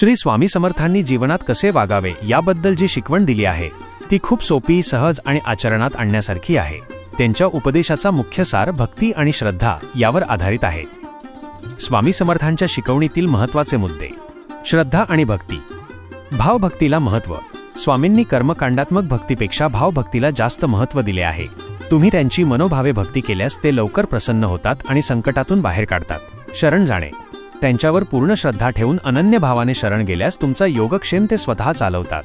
श्री स्वामी समर्थांनी जीवनात कसे वागावे याबद्दल जी शिकवण दिली आहे ती खूप सोपी सहज आणि आचरणात आणण्यासारखी आहे. त्यांच्या उपदेशाचा मुख्य सार भक्ती आणि श्रद्धा यावर आधारित आहे. स्वामी समर्थांच्या शिकवणीतील महत्त्वाचे मुद्दे. श्रद्धा आणि भक्ती. भावभक्तीला महत्त्व. स्वामींनी कर्मकांडात्मक भक्तीपेक्षा भावभक्तीला जास्त महत्त्व दिले आहे. तुम्ही त्यांची मनोभावे भक्ती केल्यास ते लवकर प्रसन्न होतात आणि संकटातून बाहेर काढतात. शरण जाणे. त्यांच्यावर पूर्ण श्रद्धा ठेवून अनन्य भावाने शरण गेल्यास तुमचा योगक्षेम ते स्वतः चालवतात.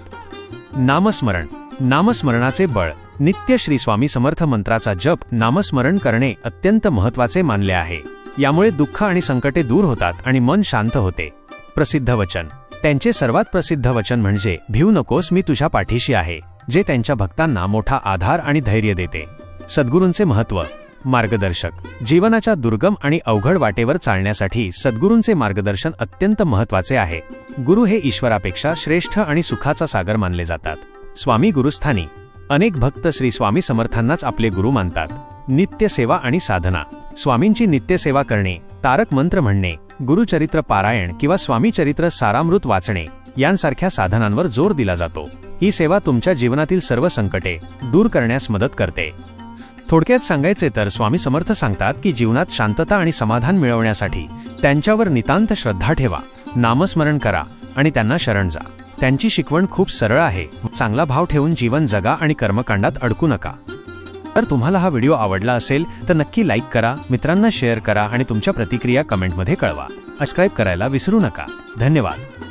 नामस्मरण. नामस्मरणाचे बळ. नित्य श्री स्वामी समर्थ मंत्राचा जप नामस्मरण करणे अत्यंत महत्त्वाचे मानले आहे. यामुळे दुःख आणि संकटे दूर होतात आणि मन शांत होते. प्रसिद्ध वचन. त्यांचे सर्वात प्रसिद्ध वचन म्हणजे भिऊ नकोस मी तुझ्या पाठीशी आहे जे त्यांच्या भक्तांना मोठा आधार आणि धैर्य देते. सद्गुरूंचे महत्त्व. मार्गदर्शक. जीवनाच्या दुर्गम आणि अवघड वाटेवर चालण्यासाठी सद्गुरूंचे मार्गदर्शन अत्यंत महत्त्वाचे आहे. गुरु हे ईश्वरापेक्षा श्रेष्ठ आणि सुखाचा सागर मानले जातात. स्वामी गुरुस्थानी. अनेक भक्त श्री स्वामी समर्थांनाच आपले गुरु मानतात. नित्यसेवा आणि साधना. स्वामींची नित्यसेवा करणे तारक मंत्र म्हणणे गुरुचरित्र पारायण किंवा स्वामीचरित्र सारामृत वाचणे यांसारख्या साधनांवर जोर दिला जातो. ही सेवा तुमच्या जीवनातील सर्व संकटे दूर करण्यास मदत करते. थोडक्यात सांगायचे तर स्वामी समर्थ सांगतात की जीवनात शांतता आणि समाधान मिळवण्यासाठी त्यांच्यावर नितांत श्रद्धा ठेवा नामस्मरण करा आणि त्यांना शरण जा. त्यांची शिकवण खूप सरळ आहे. चांगला भाव ठेवून जीवन जगा आणि कर्मकांडात अडकू नका. तर तुम्हाला हा व्हिडिओ आवडला असेल तर नक्की लाईक करा मित्रांना शेअर करा आणि तुमच्या प्रतिक्रिया कमेंटमध्ये कळवा. सबस्क्राईब करायला विसरू नका. धन्यवाद.